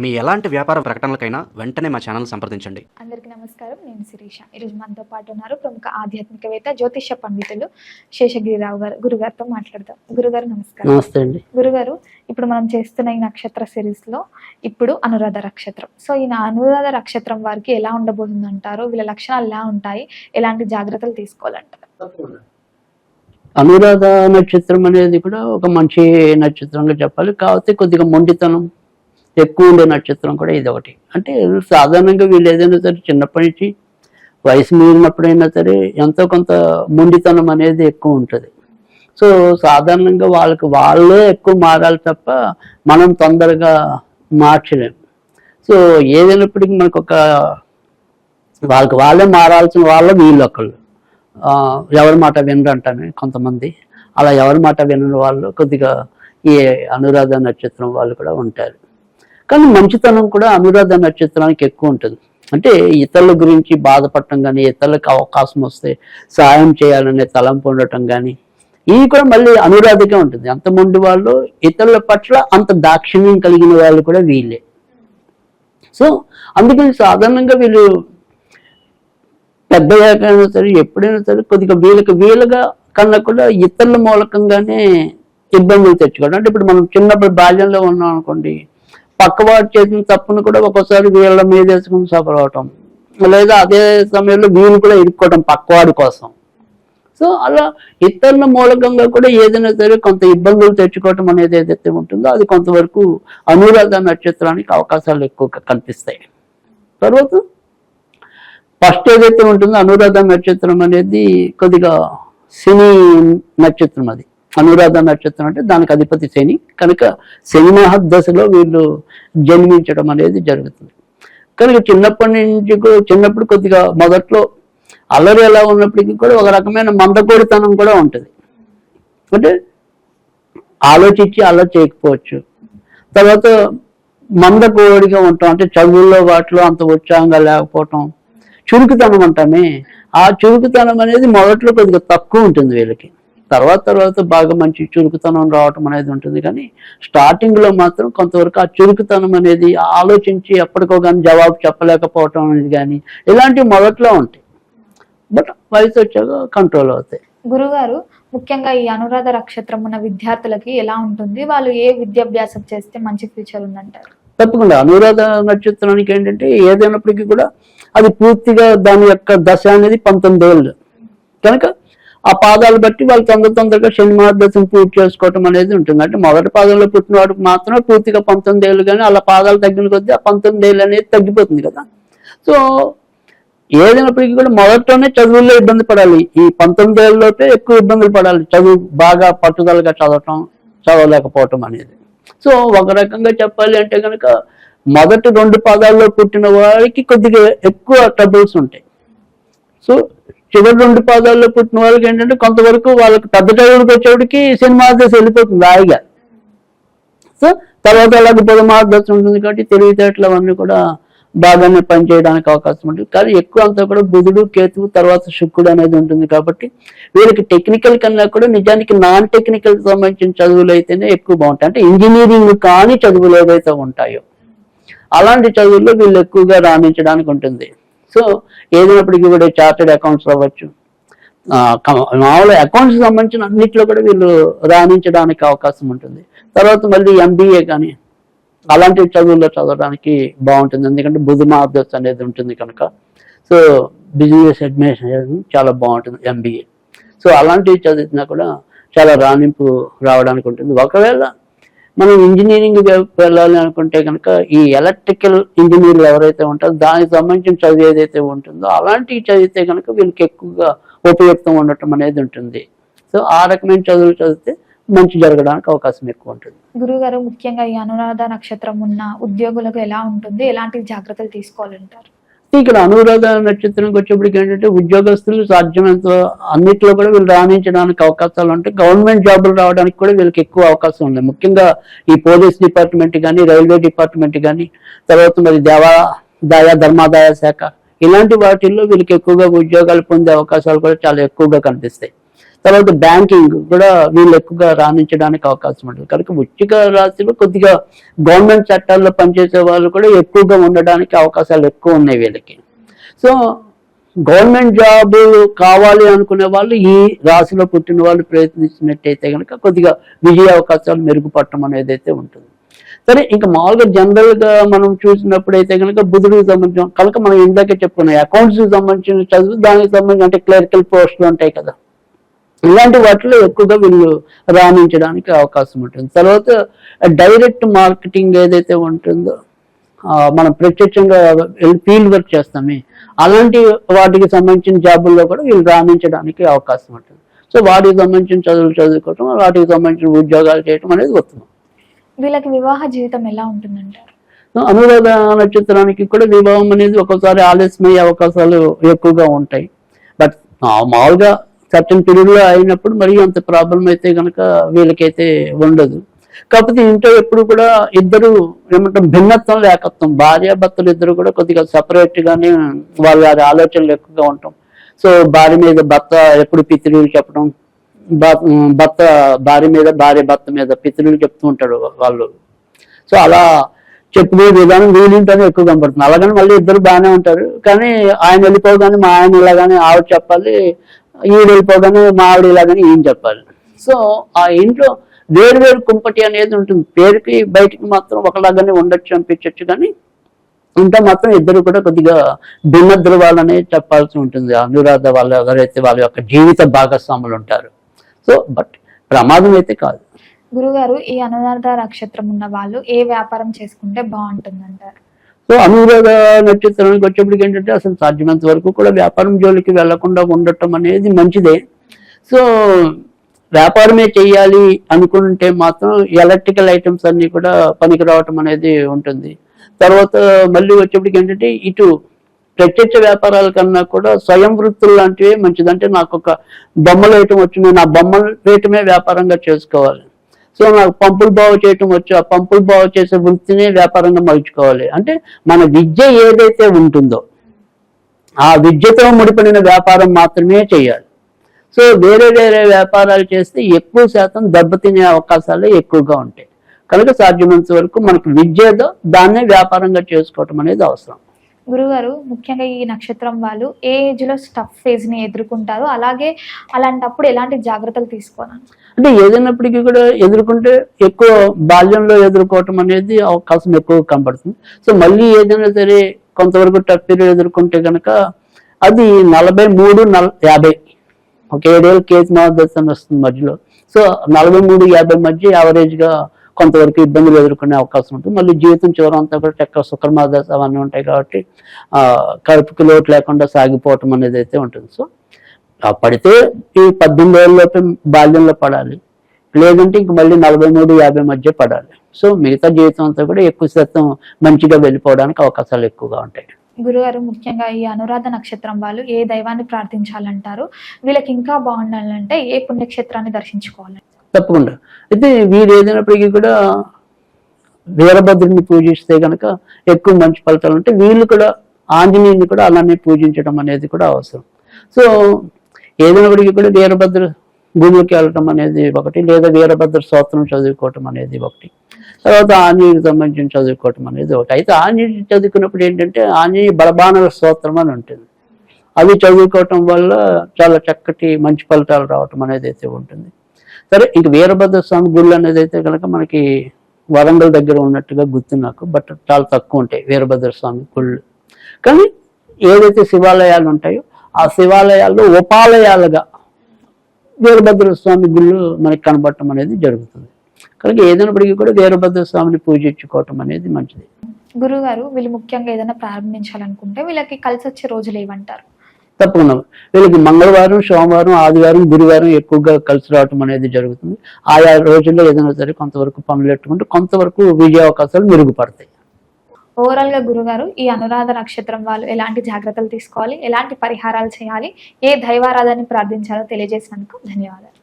మీ ఎలాంటి వ్యాపార ప్రకటనలకైనా వెంటనే మా ఛానల్ సంప్రదించండి. అందరికీ నమస్కారం. నేను శిరీష. ఈరోజు మనతో పాటు ఉన్నారు ప్రముఖ ఆధ్యాత్మికవేత్త జ్యోతిష పండితులు శేషగిరిరావు గారు. గురుగారితో మాట్లాడదాం. గురుగారు నమస్కారం. నమస్తే అండి. గురుగారు ఇప్పుడు మనం చేస్తున్న ఈ నక్షత్ర సిరీస్లో ఇప్పుడు అనురాధ నక్షత్రం. సో ఈ అనురాధ నక్షత్రం వారికి ఎలా ఉండబోతుంది అంటారు వీళ్ళ లక్షణాలు ఎలా ఉంటాయి? ఎలాంటి జాగ్రత్తలు తీసుకోవాలంటారు? అనురాధ నక్షత్రం అనేది కూడా ఒక మంచి నక్షత్రంగా చెప్పాలి. కాకపోతే కొద్దిగా మొండితనం ఎక్కువ ఉండే నక్షత్రం కూడా ఇది ఒకటి. అంటే సాధారణంగా వీళ్ళు ఏదైనా సరే చిన్నప్పటి నుంచి వయసు మీరినప్పుడైనా సరే ఎంతో కొంత ముండితనం అనేది ఎక్కువ ఉంటుంది. సో సాధారణంగా వాళ్ళకి వాళ్ళే ఎక్కువ మారాలి తప్ప మనం తొందరగా మార్చలేము సో ఏదైనప్పటికీ మనకు ఒక వాళ్ళకి వాళ్ళే మారాల్సిన వాళ్ళు వీళ్ళు ఒకళ్ళు. ఎవరి మాట వినరంటాను కొంతమంది. అలా ఎవరి మాట వినని వాళ్ళు కొద్దిగా ఈ అనురాధ నక్షత్రం వాళ్ళు కూడా ఉంటారు. కానీ మంచితనం కూడా అనురాధ నక్షత్రానికి ఎక్కువ ఉంటుంది. అంటే ఇతరుల గురించి బాధపడటం కానీ ఇతరులకు అవకాశం వస్తే సాయం చేయాలనే తలంపు ఉండటం కానీ ఇవి కూడా మళ్ళీ అనురాధగా ఉంటుంది. అంత ముందు వాళ్ళు ఇతరుల పట్ల అంత దాక్షిణ్యం కలిగిన వాళ్ళు కూడా వీళ్ళే. సో అందుకని సాధారణంగా వీళ్ళు పెద్దయ్యాకైనా సరే ఎప్పుడైనా సరే కొద్దిగా వీళ్ళకి వీలుగా కన్నా కూడా ఇతరుల మూలకంగానే ఇబ్బందులు తెచ్చుకోవడం. అంటే ఇప్పుడు మనం చిన్నప్పుడు బాల్యంలో ఉన్నాం అనుకోండి పక్కవాడు చేసిన తప్పును కూడా ఒక్కోసారి వీళ్ళ మీద వేసుకుని సఫర్ లేదా అదే సమయంలో వీళ్ళు కూడా ఇరుక్కోవడం పక్కవాడి కోసం. సో అలా ఇతరుల మూలకంగా కూడా ఏదైనా సరే కొంత ఇబ్బందులు తెచ్చుకోవటం అనేది ఏదైతే ఉంటుందో అది కొంతవరకు అనురాధ నక్షత్రానికి అవకాశాలు ఎక్కువగా కనిపిస్తాయి. తర్వాత ఫస్ట్ ఏదైతే ఉంటుందో అనురాధ నక్షత్రం అనేది కొద్దిగా సినీ నక్షత్రం అది. అనురాధ నక్షత్రం అంటే దానికి అధిపతి శని. కనుక శనిమహ దశలో వీళ్ళు జన్మించడం అనేది జరుగుతుంది. కనుక చిన్నప్పటి నుంచి చిన్నప్పుడు కొద్దిగా మొదట్లో అల్లరి ఎలా ఉన్నప్పటికీ కూడా ఒక రకమైన మందకోడితనం కూడా ఉంటుంది. అంటే ఆలోచించి అలా చేయకపోవచ్చు. తర్వాత మందకోడిగా ఉంటాం. అంటే చదువుల్లో వాటిలో అంత ఉత్సాహంగా లేకపోవటం. చురుకుతనం అంటామే. ఆ చురుకుతనం అనేది మొదట్లో కొద్దిగా తక్కువ ఉంటుంది వీళ్ళకి. తర్వాత తర్వాత బాగా మంచి చురుకుతనం రావటం అనేది ఉంటుంది. కానీ స్టార్టింగ్లో మాత్రం కొంతవరకు ఆ చురుకుతనం అనేది ఆలోచించి ఎప్పటికో కానీ జవాబు చెప్పలేకపోవటం అనేది కానీ ఇలాంటివి మొదట్లో ఉంటాయి. బట్ వయసు వచ్చాక కంట్రోల్ అవుతాయి. గురుగారు ముఖ్యంగా ఈ అనురాధ నక్షత్రం ఉన్న విద్యార్థులకి ఎలా ఉంటుంది? వాళ్ళు ఏ విద్యాభ్యాసం చేస్తే మంచి ఫ్యూచర్ ఉందంటారు? తప్పకుండా. అనురాధ నక్షత్రానికి ఏంటంటే ఏదైనప్పటికీ కూడా అది పూర్తిగా దాని యొక్క దశ అనేది పంతొమ్మిది ఏళ్ళు. కనుక ఆ పాదాలు బట్టి వాళ్ళు తొందర తొందరగా శని మహాదశం పూర్తి చేసుకోవటం అనేది ఉంటుంది. అంటే మొదటి పాదంలో పుట్టిన వాడికి మాత్రమే పూర్తిగా పంతొమ్మిది ఏళ్ళు కానీ అలా పాదాలు తగ్గిన కొద్దీ ఆ పంతొమ్మిది ఏళ్ళు అనేది తగ్గిపోతుంది కదా. సో ఏదైనప్పటికీ కూడా మొదట్లోనే చదువుల్లో ఇబ్బంది పడాలి. ఈ పంతొమ్మిది ఏళ్ళలోపే ఎక్కువ ఇబ్బందులు పడాలి. చదువు బాగా పట్టుదలగా చదవటం చదవలేకపోవటం అనేది. సో ఒక రకంగా చెప్పాలి అంటే కనుక మొదటి రెండు పాదాల్లో పుట్టిన వారికి కొద్దిగా ఎక్కువ ట్రబుల్స్ ఉంటాయి. సో చివరి రెండు పాదాల్లో పుట్టిన వాళ్ళకి ఏంటంటే కొంతవరకు వాళ్ళకి పెద్ద చదువులకు వచ్చేటికి సినిమా దశ వెళ్ళిపోతుంది హాయిగా. సో తర్వాత అలాగే పొద మార్గదర్శనం ఉంటుంది కాబట్టి తెలివితేటలు అవన్నీ కూడా బాగానే పనిచేయడానికి అవకాశం ఉంటుంది. కానీ ఎక్కువ అంతా కూడా బుధుడు కేతువు తర్వాత శుక్రుడు అనేది ఉంటుంది కాబట్టి వీళ్ళకి టెక్నికల్ కన్నా కూడా నిజానికి నాన్ టెక్నికల్ సంబంధించిన చదువులు అయితేనే ఎక్కువ బాగుంటాయి. అంటే ఇంజనీరింగ్ కాని చదువులు ఏవైతే ఉంటాయో అలాంటి చదువుల్లో వీళ్ళు ఎక్కువగా రాణించడానికి ఉంటుంది. సో ఏదైనప్పటికీ కూడా చార్టెడ్ అకౌంట్స్ అవ్వచ్చు. మామూలు అకౌంట్స్ సంబంధించిన అన్నింటిలో కూడా వీళ్ళు రాణించడానికి అవకాశం ఉంటుంది. తర్వాత మళ్ళీ ఎంబీఏ కానీ అలాంటి చదువుల్లో చదవడానికి బాగుంటుంది. ఎందుకంటే బుధ మార్గస్ అనేది ఉంటుంది కనుక. సో బిజినెస్ అడ్మినిస్ట్రేషన్ చాలా బాగుంటుంది ఎంబీఏ సో అలాంటివి చదివినా కూడా చాలా రాణింపు రావడానికి ఉంటుంది. ఒకవేళ మనం ఇంజనీరింగ్ వెళ్ళాలి అనుకుంటే కనుక ఈ ఎలక్ట్రికల్ ఇంజనీర్లు ఎవరైతే ఉంటారో దానికి సంబంధించిన చదువు ఏదైతే ఉంటుందో అలాంటివి చదివితే కనుక వీళ్ళకి ఎక్కువగా ఉపయుక్తం ఉండటం అనేది ఉంటుంది. సో ఆ రకమైన చదువులు చదివితే మంచి జరగడానికి అవకాశం ఎక్కువ ఉంటుంది. గురుగారు ముఖ్యంగా ఈ అనురాధ నక్షత్రం ఉన్న ఉద్యోగులకు ఎలా ఉంటుంది? ఎలాంటి జాగ్రత్తలు తీసుకోవాలంటారు? ఇక్కడ అనురాధ నక్షత్రంకి వచ్చేప్పటికి ఏంటంటే ఉద్యోగస్తులు సాధ్యమైనంత అన్నిట్లో కూడా వీళ్ళు రాణించడానికి అవకాశాలు ఉంటాయి గవర్నమెంట్ జాబులు రావడానికి కూడా వీళ్ళకి ఎక్కువ అవకాశం ఉంది. ముఖ్యంగా ఈ పోలీస్ డిపార్ట్మెంట్ కానీ రైల్వే డిపార్ట్మెంట్ కానీ తర్వాత మరి దేవాదాయ ధర్మాదాయ శాఖ ఇలాంటి వాటిల్లో వీళ్ళకి ఎక్కువగా ఉద్యోగాలు పొందే అవకాశాలు కూడా చాలా ఎక్కువగా కనిపిస్తాయి. తర్వాత బ్యాంకింగ్ కూడా వీళ్ళు ఎక్కువగా రాణించడానికి అవకాశం ఉంటుంది. కనుక వృచ్చిక రాశిలో కొద్దిగా గవర్నమెంట్ చట్టాల్లో పనిచేసే వాళ్ళు కూడా ఎక్కువగా ఉండడానికి అవకాశాలు ఎక్కువ ఉన్నాయి వీళ్ళకి. సో గవర్నమెంట్ జాబ్ కావాలి అనుకునే వాళ్ళు ఈ రాశిలో పుట్టిన వాళ్ళు ప్రయత్నించినట్టయితే కనుక కొద్దిగా విజయ అవకాశాలు మెరుగుపడటం అనేది అయితే ఉంటుంది. సరే ఇంకా మామూలుగా జనరల్గా మనం చూసినప్పుడు అయితే కనుక బుధుడికి సంబంధించిన కనుక మనం ఇందాకే చెప్పుకున్నాం అకౌంట్స్కి సంబంధించిన చదువు దానికి సంబంధించి అంటే క్లరికల్ పోస్టులు ఉంటాయి కదా. ఇలాంటి వాటిలో ఎక్కువగా వీళ్ళు రాణించడానికి అవకాశం ఉంటుంది. తర్వాత డైరెక్ట్ మార్కెటింగ్ ఏదైతే ఉంటుందో మనం ప్రత్యక్షంగా ఫీల్డ్ వర్క్ చేస్తామే. అలాంటి వాటికి సంబంధించిన జాబుల్లో కూడా వీళ్ళు రాణించడానికి అవకాశం ఉంటుంది. సో వాటికి సంబంధించిన చదువులు చదువుకోవటం వాటికి సంబంధించిన ఉద్యోగాలు చేయటం అనేది ఉత్తమం. వీళ్ళకి వివాహ జీవితం ఎలా ఉంటుందంటారు? అనురాధ నక్షత్రానికి కూడా వివాహం అనేది ఒక్కోసారి ఆలస్యమయ్యే అవకాశాలు ఎక్కువగా ఉంటాయి. బట్ మామూలుగా సర్టన్ పీరియడ్లో అయినప్పుడు మరి అంత ప్రాబ్లం అయితే కనుక వీళ్ళకైతే ఉండదు. కాకపోతే ఇంట్లో ఎప్పుడు కూడా ఇద్దరు ఏమంటాం భిన్నత్వం లేకత్వం. భార్య భర్తలు ఇద్దరు కూడా కొద్దిగా సపరేట్గానే వాళ్ళ వారి ఆలోచనలు ఎక్కువగా ఉంటాం. సో భార్య మీద భర్త ఎప్పుడు పితృలు చెప్పడం భర్త భార్య మీద భార్య భర్త మీద పితృలు చెప్తూ ఉంటాడు వాళ్ళు. సో అలా చెప్పుకునే విధానం వీలింటనే ఎక్కువ కనపడుతుంది అలాగని మళ్ళీ ఇద్దరు బాగానే ఉంటారు. కానీ ఆయన వెళ్ళిపోగానే మా ఆయన ఇలాగానే ఆవిడ చెప్పాలి ఈవిడ వెళ్ళిపోగానే మా ఆవిడ ఇలాగని ఏం చెప్పాలి. సో ఆ ఇంట్లో వేరు వేరు కుంపటి అనేది ఉంటుంది. పేరుకి బయటికి మాత్రం ఒకలాగానే ఉండొచ్చు అనిపించవచ్చు కానీ ఇంకా మాత్రం ఇద్దరు కూడా కొద్దిగా భిన్న చెప్పాల్సి ఉంటుంది. అనురాధ వాళ్ళు ఎవరైతే వాళ్ళ యొక్క జీవిత భాగస్వాములు ఉంటారు. సో బట్ ప్రమాదం అయితే కాదు. గురుగారు ఈ అనురాధ నక్షత్రం ఉన్న వాళ్ళు ఏ వ్యాపారం చేసుకుంటే బాగుంటుందంటారు? సో అనురాధ నక్షత్రానికి వచ్చేప్పటికి ఏంటంటే అసలు సాధ్యమైనంత వరకు కూడా వ్యాపారం జోలికి వెళ్ళకుండా ఉండటం అనేది మంచిదే. సో వ్యాపారమే చేయాలి అనుకుంటే మాత్రం ఎలక్ట్రికల్ ఐటమ్స్ అన్ని కూడా పనికి రావటం అనేది ఉంటుంది. తర్వాత మళ్ళీ వచ్చేప్పటికి ఏంటంటే ఇటు ప్రత్యక్ష వ్యాపారాల కన్నా కూడా స్వయం వృత్తులు లాంటివి మంచిది. అంటే నాకు ఒక బొమ్మలు వేయటం వచ్చి నేను ఆ బొమ్మలు వేయటమే వ్యాపారంగా చేసుకోవాలి. సో నాకు పంపులు బాగు చేయటం వచ్చు ఆ పంపులు బాగు చేసే వృత్తిని వ్యాపారంగా మలుచుకోవాలి. అంటే మన విద్య ఏదైతే ఉంటుందో ఆ విద్యతో ముడిపడిన వ్యాపారం మాత్రమే చేయాలి. సో వేరే వేరే వ్యాపారాలు చేస్తే ఎక్కువ శాతం దెబ్బతినే అవకాశాలు ఎక్కువగా ఉంటాయి. కనుక సాధ్యమైనంత వరకు మనకు విద్య ఏదో దాన్నే వ్యాపారంగా చేసుకోవటం అనేది అవసరం. గురుగారు ముఖ్యంగా ఈ నక్షత్రం వాళ్ళు ఏ ఏజ్లో స్టఫ్ ఫేజ్ని ఎదుర్కొంటారు అలాగే అలాంటప్పుడు ఎలాంటి జాగ్రత్తలు తీసుకోవాలి? అంటే ఏదైనప్పటికీ కూడా ఎదుర్కొంటే ఎక్కువ బాల్యంలో ఎదుర్కోవటం అనేది అవకాశం ఎక్కువ కనబడుతుంది. సో మళ్ళీ ఏదైనా సరే కొంతవరకు టఫ్ పీరియడ్ ఎదుర్కొంటే కనుక అది నలభై మూడు నల యాభై. ఒక ఏడేళ్ళ కేసు మార్గదర్శనం వస్తుంది మధ్యలో. సో నలభై మూడు యాభై మధ్య యావరేజ్గా కొంతవరకు ఇబ్బందులు ఎదుర్కొనే అవకాశం ఉంటుంది. మళ్ళీ జీవితం చివరం అంతా కూడా టెక్క శుక్రమాదశ అవన్నీ ఉంటాయి కాబట్టి కడుపుకి లోటు లేకుండా సాగిపోవటం అనేది అయితే ఉంటుంది. సో పడితే ఈ పద్దెనిమిది ఏళ్ళలోపే బాల్యంలో పడాలి. లేదంటే ఇంక మళ్ళీ నలభై మూడు యాభై మధ్య పడాలి. సో మిగతా జీవితం అంతా కూడా ఎక్కువ శాతం మంచిగా వెళ్ళిపోవడానికి అవకాశాలు ఎక్కువగా ఉంటాయి. గురుగారు ముఖ్యంగా ఈ అనురాధ నక్షత్రం వాళ్ళు ఏ దైవాన్ని ప్రార్థించాలంటారు? వీళ్ళకి ఇంకా బాగుండాలంటే ఏ పుణ్యక్షేత్రాన్ని దర్శించుకోవాలి? తప్పకుండా. అయితే వీరు ఏదైనప్పటికీ కూడా వీరభద్రుని పూజిస్తే కనుక ఎక్కువ మంచి ఫలితాలు ఉంటాయి. వీళ్ళు కూడా ఆంజనేయుని కూడా అలానే పూజించడం అనేది కూడా అవసరం. సో ఏదైనప్పటికీ కూడా వీరభద్ర గుడికి వెళ్ళటం అనేది ఒకటి లేదా వీరభద్ర స్తోత్రం చదువుకోవటం అనేది ఒకటి. తర్వాత ఆంజనేయుకి సంబంధించిన చదువుకోవటం అనేది ఒకటి. అయితే ఆంజనేయుడు చదువుకున్నప్పుడు ఏంటంటే ఆంజనేయ బలబాణల స్తోత్రం అని ఉంటుంది. అది చదువుకోవటం వల్ల చాలా చక్కటి మంచి ఫలితాలు రావటం అనేది అయితే ఉంటుంది. సరే ఇంక వీరభద్ర స్వామి గుళ్ళు అనేది అయితే కనుక మనకి వరంగల్ దగ్గర ఉన్నట్టుగా గుర్తు నాకు బట్ చాలా తక్కువ ఉంటాయి వీరభద్ర స్వామి గుళ్ళు. కానీ ఏదైతే శివాలయాలు ఉంటాయో ఆ శివాలయాల్లో ఉపాలయాలుగా వీరభద్ర స్వామి గుళ్ళు మనకి కనబడటం అనేది జరుగుతుంది. కనుక ఏదైనప్పటికీ కూడా వీరభద్ర స్వామిని పూజించుకోవటం అనేది మంచిది. గురుగారు వీళ్ళు ముఖ్యంగా ఏదైనా ప్రారంభించాలనుకుంటే వీళ్ళకి కలిసి వచ్చే రోజులు ఏమంటారు తప్పకుండా. వీళ్ళకి మంగళవారం సోమవారం ఆదివారం గురువారం ఎక్కువగా కలిసి రావటం అనేది జరుగుతుంది. ఆయా రోజుల్లో ఏదైనా సరే కొంతవరకు పనులు పెట్టుకుంటే కొంతవరకు విజయ అవకాశాలు మెరుగుపడతాయి. ఓవరాల్గా గురుగారు ఈ అనురాధ నక్షత్రం వాళ్ళు ఎలాంటి జాగ్రత్తలు తీసుకోవాలి? ఎలాంటి పరిహారాలు చేయాలి? ఏ దైవారాధాన్ని ప్రార్థించాలో తెలియజేసినందుకు ధన్యవాదాలు.